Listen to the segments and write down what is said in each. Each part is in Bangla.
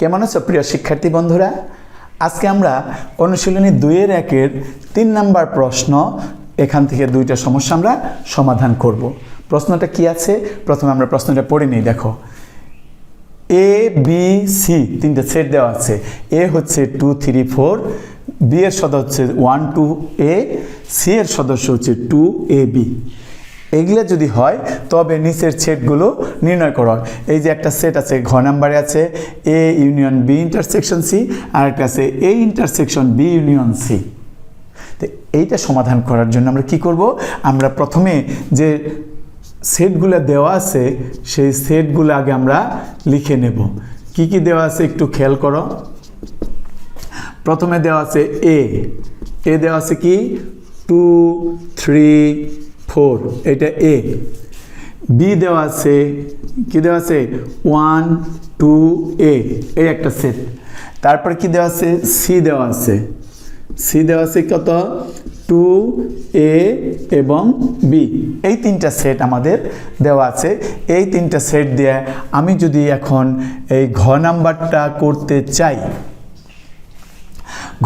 কেমন আছো প্রিয় শিক্ষার্থী বন্ধুরা, আজকে আমরা অনুশীলনী দুইয়ের একের তিন নাম্বার প্রশ্ন, এখান থেকে দুইটা সমস্যা আমরা সমাধান করব। প্রশ্নটা কি আছে? প্রথমে আমরা প্রশ্নটা পড়ে নিই, দেখো। এ বি সি তিনটে সেট দেওয়া আছে। এ হচ্ছে টু থ্রি ফোর বি এর সদস্য হচ্ছে ওয়ান টু এ সি এর সদস্য হচ্ছে টু এ বি এগুলো যদি হয়, তবে নিচের সেটগুলো নির্ণয় করো। এই যে একটা সেট আছে, ঘ নাম্বারে আছে A union B intersection C আর একটা আছে A intersection B union C তো এইটা সমাধান করার জন্য আমরা কি করব? আমরা প্রথমে যে সেটগুলো দেওয়া আছে, সেই সেটগুলো আগে আমরা লিখে নেব। কি কি দেওয়া আছে একটু খেয়াল করো। প্রথমে দেওয়া আছে এ এ দেওয়া আছে কি? টু থ্রি ফোর, এটা এ বি দেওয়া আছে, কী দেওয়া আছে? ওয়ান, টু এ এই একটা সেট। তারপর কি দেওয়া আছে? সি দেওয়া আছে। সি দেওয়া আছে কত? টু এ এবং বি এই তিনটা সেট আমাদের দেওয়া আছে। এই তিনটা সেট দিয়ে আমি যদি এখন এই ঘ নাম্বারটা করতে চাই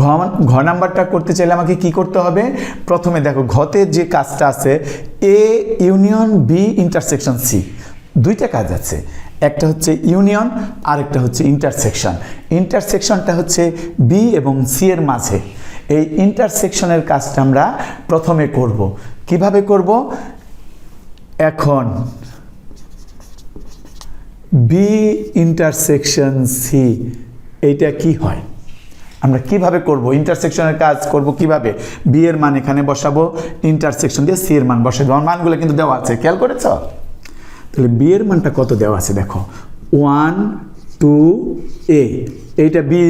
ঘ ঘ নাম্বারটা করতে চাইলে আমাকে কি করতে হবে? প্রথমে দেখো, ঘতে যে কাজটা আছে A union B intersection C দুইটা কাজ আছে। একটা হচ্ছে ইউনিয়ন আর একটা হচ্ছে ইন্টারসেকশন ইন্টারসেকশনটা হচ্ছে বি এবং সি এর মাঝে। এই ইন্টারসেকশনের কাজটা আমরা প্রথমে করব। কীভাবে করব? এখন বি ইন্টারসেকশন সি এইটা কি হয়? আমরা কীভাবে করব? ইন্টারসেকশনের কাজ করব কীভাবে? বি এর মান এখানে বসাবো ইন্টারসেকশন দিয়ে সি এর মান বসাবো আমার মানগুলো কিন্তু দেওয়া আছে, খেয়াল করেছ? তাহলে বি এর মানটা কত দেওয়া আছে দেখো? ওয়ান টু এ এইটা বি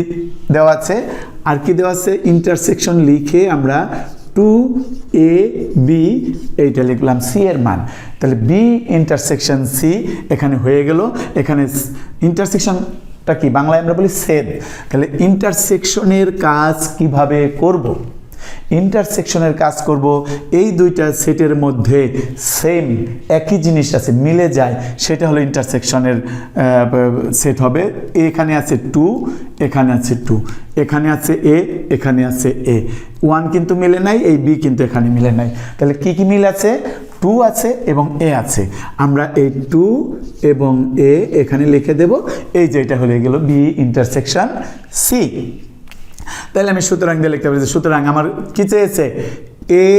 দেওয়া আছে। আর কি দেওয়া আছে? ইন্টারসেকশন লিখে আমরা টু এ বি এইটা লিখলাম সি এর মান। তাহলে বি ইন্টারসেকশন সি এখানে হয়ে গেল। এখানে ইন্টারসেকশন টা কি? বাংলায় আমরা বলি সেদ। তাহলে ইন্টারসেকশনের কাজ কীভাবে করব? ইন্টারসেকশনের কাজ করব, এই দুইটা সেটের মধ্যে সেম একই জিনিস আছে, মিলে যায়, সেটা হলো ইন্টারসেকশনের সেট হবে। এখানে আছে টু, এখানে আছে টু, এখানে আছে এ, এখানে আছে এ। ওয়ান কিন্তু মিলে নাই, এই বি কিন্তু এখানে মিলে নাই। তাহলে কি কি মিল আছে? টু আছে এবং এ আছে। আমরা এই টু এবং এ এখানে লিখে দেব। এই যে এটা হয়ে গেল বি ইন্টারসেকশন সি। তাহলে আমি সুতরাং দিয়ে লিখতে পারি সুতরাং আমার কি চেয়েছে? A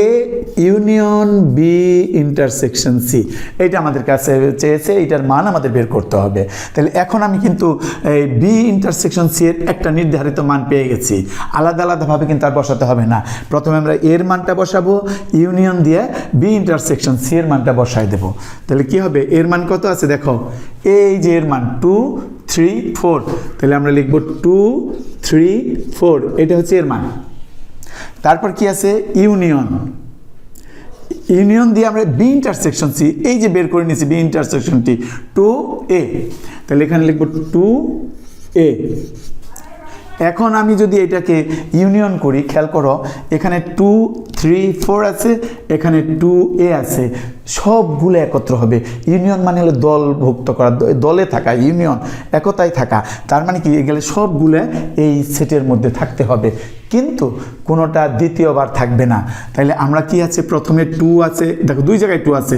union B intersection C এইটা আমাদের কাছে চেয়েছে, এইটার মান আমাদের বের করতে হবে। তাহলে এখন আমি কিন্তু এই বি ইন্টারসেকশন সি এর একটা নির্ধারিত মান পেয়ে গেছি। আলাদা আলাদাভাবে কিন্তু আর বসাতে হবে না। প্রথমে আমরা এর মানটা বসাবো ইউনিয়ন দিয়ে বি ইন্টারসেকশন সি এর মানটা বসাই দেবো। তাহলে কি হবে? এর মান কত আছে দেখো? এই যে এর মান টু থ্রি ফোর তাহলে আমরা লিখব টু থ্রি ফোর এটা হচ্ছে এর মান। তারপর কি আছে? ইউনিয়ন ইউনিয়ন দিয়ে আমরা বি ইন্টারসেকশন সি এই যে বের করে নিয়েছি বি ইন্টারসেকশনটি টু এ তাহলে এখানে লিখব টু এ এখন আমি যদি এটাকে ইউনিয়ন করি, খেয়াল করো, এখানে টু থ্রি ফোর আছে, এখানে টু এ আছে, সবগুলো একত্র হবে। ইউনিয়ন মানে হলো দলভুক্ত করা, দলে থাকা ইউনিয়ন একতায় থাকা। তার মানে কি? গেলে সবগুলো এই সেটের মধ্যে থাকতে হবে। কিন্তু কোনোটা দ্বিতীয়বার থাকবে না। তাহলে আমরা কি আছে? প্রথমে টু আছে। দেখো, দুই জায়গায় টু আছে।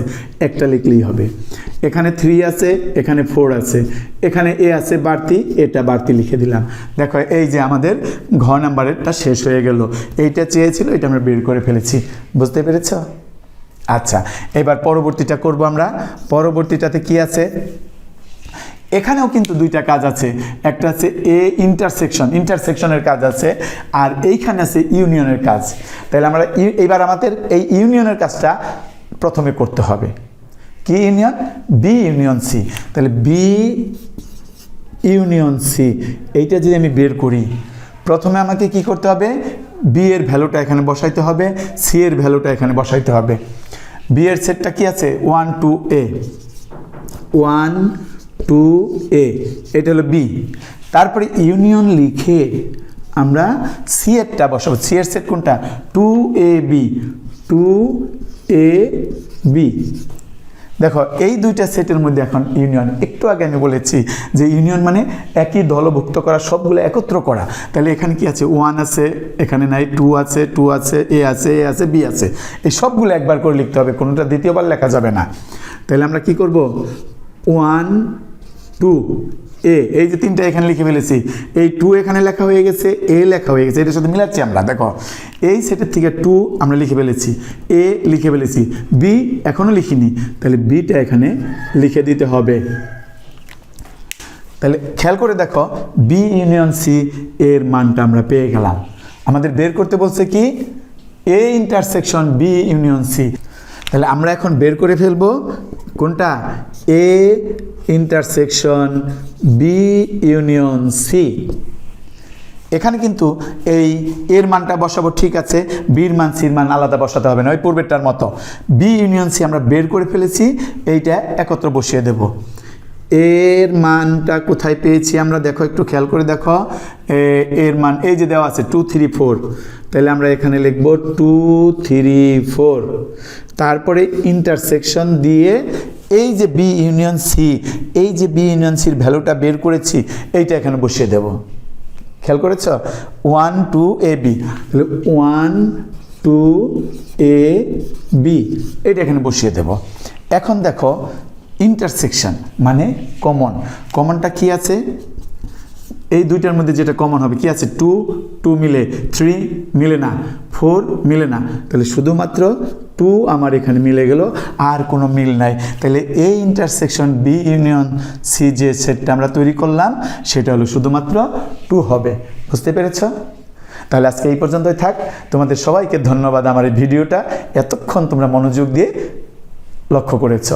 একটা লিখলেই হবে। এখানে থ্রি আছে, এখানে ফোর আছে। এখানে এ আছে, বাড়তি, এটা বাড়তি লিখে দিলাম। দেখো, এই যে আমাদের ঘ নাম্বারেরটা শেষ হয়ে গেল। এইটা চেয়েছিল, এটা আমরা বের করে ফেলেছি। বুঝতে পেরেছ? আচ্ছা এবার পরবর্তীটা করব আমরা। পরবর্তীটাতে কি আছে? এখানেও কিন্তু দুইটা কাজ আছে। একটা আছে এ ইন্টারসেকশন ইন্টারসেকশনের কাজ আছে, আর এইখানে আছে ইউনিয়নের কাজ। তাহলে আমরা এইবার আমাদের এই ইউনিয়নের কাজটা প্রথমে করতে হবে। কি ইউনিয়ন বি ইউনিয়ন সি তাহলে বি ইউনিয়ন সি এইটা যদি আমি বের করি, প্রথমে আমাকে কি করতে হবে? বি এর ভ্যালুটা এখানে বসাইতে হবে সি এর ভ্যালুটা এখানে বসাইতে হবে। বি এর সেটটা কি আছে? One two A one two A এটা হলো বি তারপরে ইউনিয়ন লিখে আমরা সি এরটা বসাবো। সি এর সেট কোনটা? Two A B two A B দেখো, এই দুইটা সেটের মধ্যে এখন ইউনিয়ন। একটু আগে আমি বলেছি যে ইউনিয়ন মানে একই দলভুক্ত করা, সবগুলো একত্র করা। তাহলে এখানে কি আছে? ওয়ান আছে, এখানে নাই। টু আছে টু আছে এ আছে এ আছে বি আছে। এই সবগুলো একবার করে লিখতে হবে, কোনোটা দ্বিতীয়বার লেখা যাবে না। তাহলে আমরা কি করব? ওয়ান টু, এ, এই যে তিনটা এখানে লিখে ফেলেছি। এই টু এখানে লেখা হয়ে গেছে, এ লেখা হয়ে গেছে, এটার সাথে মিলাচ্ছি আমরা, দেখো। এই সেটের থেকে টু আমরা লিখে ফেলেছি, এ লিখে ফেলেছি বি এখনও লিখিনি। তাহলে বিটা এখানে লিখে দিতে হবে। তাহলে খেয়াল করে দেখো বি ইউনিয়ন সি এর মানটা আমরা পেয়ে গেলাম। আমাদের বের করতে বলছে কি? A intersection B union C তাহলে আমরা এখন বের করে ফেলব, কোনটা? A intersection B union C এখানে কিন্তু এই এর মানটা বসাবো, ঠিক আছে? বির মান সির মান আলাদা বসাতে হবে না, ওই পূর্বেরটার মতো। বি ইউনিয়ন সি আমরা বের করে ফেলেছি, এইটা একত্র বসিয়ে দেব। এর মানটা কোথায় পেয়েছি আমরা? দেখো, একটু খেয়াল করে দেখো। এর মান, এই যে দেওয়া আছে টু থ্রি ফোর তাহলে আমরা এখানে লিখব টু থ্রি ফোর তারপরে ইন্টারসেকশন দিয়ে এই যে বি ইউনিয়ন সি এই যে বি ইউনিয়ন সির ভ্যালুটা বের করেছি, এইটা এখানে বসিয়ে দেবো। খেয়াল করেছ? One two A B one two A B এটা এখানে বসিয়ে দেব। এখন দেখো ইন্টারসেকশন মানে কমন কমনটা কি আছে? এই দুইটার মধ্যে যেটা কমন হবে, কি আছে? টু টু মিলে থ্রি মিলে না ফোর মিলে না। তাহলে শুধুমাত্র টু আমার এখানে মিলে গেল, আর কোনো মিল নাই। তাহলে এই ইন্টারসেকশন বি ইউনিয়ন সি যে সেটটা আমরা তৈরি করলাম, সেটা হলো শুধুমাত্র টু হবে। বুঝতে পেরেছ? তাহলে আজকে এই পর্যন্তই থাক। তোমাদের সবাইকে ধন্যবাদ আমার এই ভিডিওটা। এতক্ষণ তোমরা মনোযোগ দিয়ে লক্ষ্য করেছ।